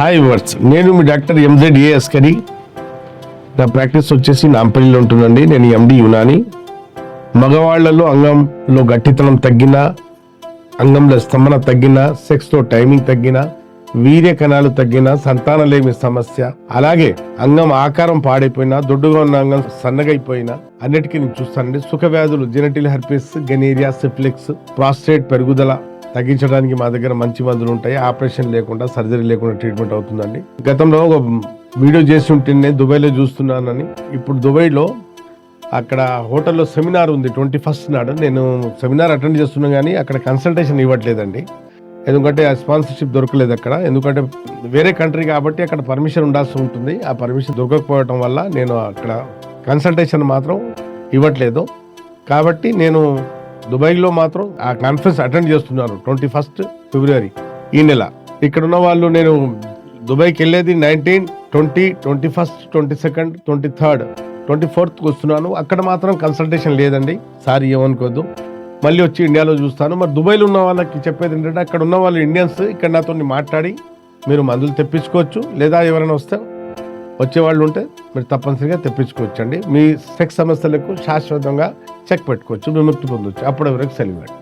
Hi verse నేను మీ doctor MZ ఏ అస్కరి నా practice వచ్చేసి నాంపల్లిలో ఉంటుందండి. నేను ఎండి యునాని. మగవాళ్ళలో అంగంలో గట్టితనం తగ్గినా అంగంలో స్తంభన తగ్గినా సెక్స్లో టైమింగ్ తగ్గినా వీర్య కణాలు తగ్గినా సంతానలేమి సమస్య. అలాగే అంగం ఆకారం పాడైపోయినా దొడ్డుగా ఉన్న అంగం సన్నగైపోయినా అన్నిటికీ నేను చూస్తానండి. సుఖ వ్యాధులు genital herpes gonorrhoea syphilis prostate పెరుగుదల తగ్గించడానికి మా దగ్గర మంచి మందులు ఉంటాయి. ఆపరేషన్ లేకుండా సర్జరీ లేకుండా ట్రీట్మెంట్ అవుతుందండి. గతంలో ఒక వీడియో చేసి ఉంటేనే దుబాయ్లో చూస్తున్నానని ఇప్పుడు దుబాయ్లో అక్కడ హోటల్లో సెమినార్ ఉంది. ట్వంటీ ఫస్ట్ నాడు నేను సెమినార్ అటెండ్ చేస్తున్నా కానీ అక్కడ కన్సల్టేషన్ ఇవ్వట్లేదండి. ఎందుకంటే ఆ స్పాన్సర్షిప్ దొరకలేదు అక్కడ. ఎందుకంటే వేరే కంట్రీ కాబట్టి అక్కడ పర్మిషన్ ఉండాల్సి ఉంటుంది. ఆ పర్మిషన్ దొరకకపోవడం వల్ల నేను అక్కడ కన్సల్టేషన్ మాత్రం ఇవ్వట్లేదు. కాబట్టి నేను దుబాయ్లో మాత్రం ఆ కాన్ఫరెన్స్ అటెండ్ చేస్తున్నారు. ట్వంటీ ఫస్ట్ ఫిబ్రవరి ఈ నెల. ఇక్కడ ఉన్న వాళ్ళు నేను దుబాయ్కి వెళ్ళేది nineteen twenty twenty first twenty second twenty third twenty ఫోర్త్కి వస్తున్నాను. అక్కడ మాత్రం కన్సల్టేషన్ లేదండి. సారీ ఏమనుకోద్దు. మళ్ళీ వచ్చి ఇండియాలో చూస్తాను. మరి దుబాయ్లో ఉన్న వాళ్ళకి చెప్పేది ఏంటంటే అక్కడ ఉన్న వాళ్ళు ఇండియన్స్ ఇక్కడ నాతో మాట్లాడి మీరు మందులు తెప్పించుకోవచ్చు. లేదా ఎవరైనా వస్తే వచ్చేవాళ్ళు ఉంటే మీరు తప్పనిసరిగా తెప్పించుకోవచ్చండి. మీ సెక్స్ సమస్యలకు శాశ్వతంగా చెక్ పెట్టుకోవచ్చు విముక్తి పొందొచ్చు. అప్పటి వరకు సెలవు